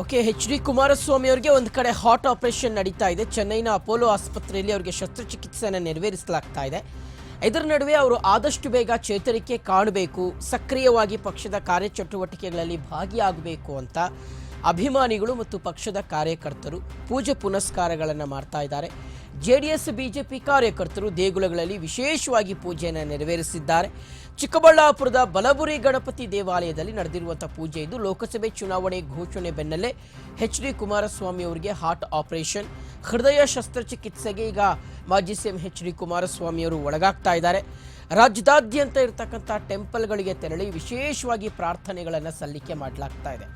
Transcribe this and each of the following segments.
Okay, H D Kumaraswamy ಅವರಿಗೆ ಒಂದು ಕಡೆ ಹಾಟ್ ಆಪರೇಷನ್ ನಡೀತಾ ಇದೆ. ಚೆನ್ನೈನ ಅಪೋಲೋ ಆಸ್ಪತ್ರೆಯಲ್ಲಿ ಅವರಿಗೆ ಶಸ್ತ್ರಚಿಕಿತ್ಸೆಯನ್ನು ನೆರವೇರಿಸಲಾಗ್ತಾ ಇದೆ. ಇದರ ನಡುವೆ ಅವರು ಆದಷ್ಟು ಬೇಗ ಚೇತರಿಕೆ ಕಾಣಬೇಕು, ಸಕ್ರಿಯವಾಗಿ ಪಕ್ಷದ ಕಾರ್ಯಚಟುವಟಿಕೆಗಳಲ್ಲಿ ಭಾಗಿಯಾಗಬೇಕು ಅಂತ ಅಭಿಮಾನಿಗಳು ಮತ್ತು ಪಕ್ಷದ ಕಾರ್ಯಕರ್ತರು ಪೂಜೆ ಪುನಸ್ಕಾರಗಳನ್ನು ಮಾಡ್ತಾ ಇದ್ದಾರೆ. ಜೆ ಡಿ ಎಸ್ ಬಿಜೆಪಿ ಕಾರ್ಯಕರ್ತರು ದೇಗುಲಗಳಲ್ಲಿ ವಿಶೇಷವಾಗಿ ಪೂಜೆಯನ್ನು ನೆರವೇರಿಸಿದ್ದಾರೆ. ಚಿಕ್ಕಬಳ್ಳಾಪುರದ ಬಲಬುರಿ ಗಣಪತಿ ದೇವಾಲಯದಲ್ಲಿ ನಡೆದಿರುವಂಥ ಪೂಜೆ ಇದು. ಲೋಕಸಭೆ ಚುನಾವಣೆ ಘೋಷಣೆ ಬೆನ್ನಲ್ಲೇ ಎಚ್ ಡಿ ಕುಮಾರಸ್ವಾಮಿ ಅವರಿಗೆ ಹಾರ್ಟ್ ಆಪರೇಷನ್. ಹೃದಯ ಶಸ್ತ್ರಚಿಕಿತ್ಸೆಗೆ ಈಗ ಮಾಜಿ ಸಿಎಂ ಎಚ್ ಡಿ ಕುಮಾರಸ್ವಾಮಿ ಅವರು ಒಳಗಾಗ್ತಾ ಇದ್ದಾರೆ. ರಾಜ್ಯದಾದ್ಯಂತ ಇರತಕ್ಕಂಥ ಟೆಂಪಲ್ಗಳಿಗೆ ತೆರಳಿ ವಿಶೇಷವಾಗಿ ಪ್ರಾರ್ಥನೆಗಳನ್ನು ಸಲ್ಲಿಕೆ ಮಾಡಲಾಗ್ತಾ ಇದೆ.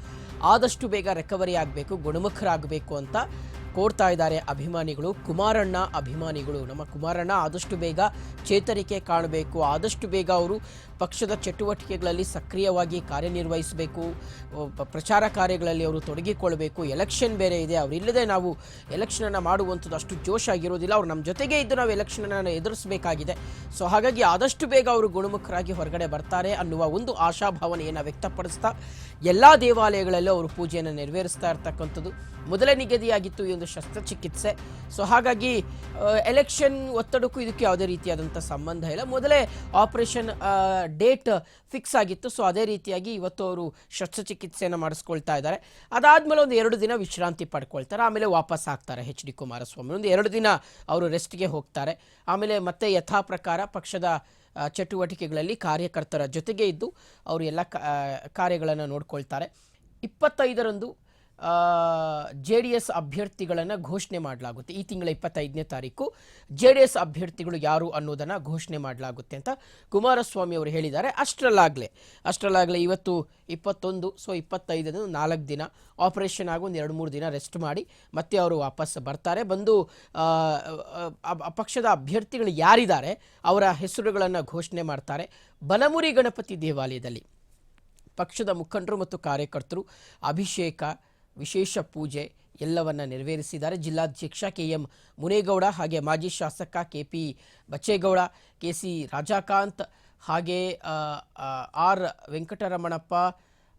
ಆದಷ್ಟು ಬೇಗ ರಿಕವರಿ ಆಗಬೇಕು ಗುಣಮುಖರಾಗಬೇಕು ಅಂತ ಕೋರ್ತಾ ಇದ್ದಾರೆ ಅಭಿಮಾನಿಗಳು. ಕುಮಾರಣ್ಣ ಅಭಿಮಾನಿಗಳು. ನಮ್ಮ ಕುಮಾರಣ್ಣ ಆದಷ್ಟು ಬೇಗ ಚೇತರಿಕೆ ಕಾಣಬೇಕು. ಆದಷ್ಟು ಬೇಗ ಅವರು ಪಕ್ಷದ ಚಟುವಟಿಕೆಗಳಲ್ಲಿ ಸಕ್ರಿಯವಾಗಿ ಕಾರ್ಯನಿರ್ವಹಿಸಬೇಕು. ಪ್ರಚಾರ ಕಾರ್ಯಗಳಲ್ಲಿ ಅವರು ತೊಡಗಿಕೊಳ್ಬೇಕು ಎಲೆಕ್ಷನ್ ಬೇರೆ ಇದೆ. ಅವರಿಲ್ಲದೆ ನಾವು ಎಲೆಕ್ಷನನ್ನು ಮಾಡುವಂಥದ್ದು ಅಷ್ಟು ಜೋಶ್ ಆಗಿರೋದಿಲ್ಲ. ಅವ್ರು ನಮ್ಮ ಜೊತೆಗೆ ಇದ್ದು ನಾವು ಎಲೆಕ್ಷನನ್ನು ಎದುರಿಸಬೇಕಾಗಿದೆ. ಸೊ, ಹಾಗಾಗಿ ಆದಷ್ಟು ಬೇಗ ಅವರು ಗುಣಮುಖರಾಗಿ ಹೊರಗಡೆ ಬರ್ತಾರೆ ಅನ್ನುವ ಒಂದು ಆಶಾಭಾವನೆಯನ್ನು ವ್ಯಕ್ತಪಡಿಸ್ತಾ ಎಲ್ಲ ದೇವಾಲಯಗಳಲ್ಲೂ ಅವರು ಪೂಜೆಯನ್ನು ನೆರವೇರಿಸ್ತಾ ಇರ್ತಕ್ಕಂಥದ್ದು. ಮೊದಲೇ ನಿಗದಿಯಾಗಿತ್ತು ಈ ಒಂದು ಶಸ್ತ್ರಚಿಕಿತ್ಸೆ. ಸೊ ಹಾಗಾಗಿ ಎಲೆಕ್ಷನ್ ಒತ್ತಡಕ್ಕೂ ಇದಕ್ಕೆ ಯಾವುದೇ ರೀತಿಯಾದಂಥ ಸಂಬಂಧ ಇಲ್ಲ. ಮೊದಲೇ ಆಪರೇಷನ್ ಡೇಟ್ ಫಿಕ್ಸ್ ಆಗಿತ್ತು. ಸೊ ಅದೇ ರೀತಿಯಾಗಿ ಇವತ್ತು ಅವರು ಶಸ್ತ್ರಚಿಕಿತ್ಸೆಯನ್ನು ಮಾಡಿಸ್ಕೊಳ್ತಾ ಇದ್ದಾರೆ. ಅದಾದಮೇಲೆ ಒಂದು ಎರಡು ದಿನ ವಿಶ್ರಾಂತಿ ಪಡ್ಕೊಳ್ತಾರೆ. ಆಮೇಲೆ ವಾಪಸ್ ಆಗ್ತಾರೆ ಎಚ್ ಡಿ ಕುಮಾರಸ್ವಾಮಿ. ಒಂದು ಎರಡು ದಿನ ಅವರು ರೆಸ್ಟ್ಗೆ ಹೋಗ್ತಾರೆ. ಆಮೇಲೆ ಮತ್ತೆ ಯಥಾ ಪ್ರಕಾರ ಪಕ್ಷದ ಚಟುವಟಿಕೆಗಳಲ್ಲಿ ಕಾರ್ಯಕರ್ತರ ಜೊತೆಗೆ ಇದ್ದು, ಅವರು ಎಲ್ಲ ಕಾರ್ಯಗಳನ್ನು ನೋಡ್ಕೊಳ್ತಾರೆ. ಇಪ್ಪತ್ತೈದರಂದು ಜೆ ಡಿ ಎಸ್ ಅಭ್ಯರ್ಥಿಗಳನ್ನು ಘೋಷಣೆ ಮಾಡಲಾಗುತ್ತೆ. ಈ ತಿಂಗಳ ಇಪ್ಪತ್ತೈದನೇ ತಾರೀಕು ಜೆ ಡಿ ಎಸ್ ಅಭ್ಯರ್ಥಿಗಳು ಯಾರು ಅನ್ನೋದನ್ನು ಘೋಷಣೆ ಮಾಡಲಾಗುತ್ತೆ ಅಂತ ಕುಮಾರಸ್ವಾಮಿ ಅವರು ಹೇಳಿದ್ದಾರೆ. ಅಷ್ಟರಲ್ಲಾಗಲೇ ಅಷ್ಟರಲ್ಲಾಗಲೇ ಇವತ್ತು ಇಪ್ಪತ್ತೊಂದು, ಸೊ ಇಪ್ಪತ್ತೈದನ್ನು ನಾಲ್ಕು ದಿನ ಆಪರೇಷನ್ ಆಗಿ ಒಂದು ಎರಡು ಮೂರು ದಿನ ರೆಸ್ಟ್ ಮಾಡಿ ಮತ್ತೆ ಅವರು ವಾಪಸ್ ಬರ್ತಾರೆ. ಬಂದು ಪಕ್ಷದ ಅಭ್ಯರ್ಥಿಗಳು ಯಾರಿದ್ದಾರೆ ಅವರ ಹೆಸರುಗಳನ್ನು ಘೋಷಣೆ ಮಾಡ್ತಾರೆ. ಬಲಮುರಿ ಗಣಪತಿ ದೇವಾಲಯದಲ್ಲಿ ಪಕ್ಷದ ಮುಖಂಡರು ಮತ್ತು ಕಾರ್ಯಕರ್ತರು ಅಭಿಷೇಕ ವಿಶೇಷ ಪೂಜೆ ಎಲ್ಲವನ್ನ ನೆರವೇರಿಸಿದ್ದಾರೆ. ಜಿಲ್ಲಾಧ್ಯಕ್ಷ ಕೆ ಎಂ ಮುನೇಗೌಡ ಹಾಗೆ ಮಾಜಿ ಶಾಸಕ K P Bachegowda K C Rajakanth ಹಾಗೆ ಆರ್ ವೆಂಕಟರಮಣಪ್ಪ,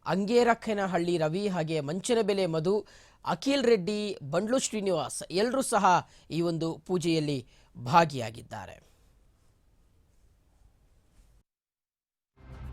ಅಂಗೇರಕ್ಕನಹಳ್ಳಿ ರವಿ ಹಾಗೆ ಮಂಚನಬೆಲೆ ಮಧು, ಅಖಿಲ್ ರೆಡ್ಡಿ, ಬಂಡ್ಲು ಶ್ರೀನಿವಾಸ್ ಎಲ್ಲರೂ ಸಹ ಈ ಒಂದು ಪೂಜೆಯಲ್ಲಿ ಭಾಗಿಯಾಗಿದ್ದಾರೆ.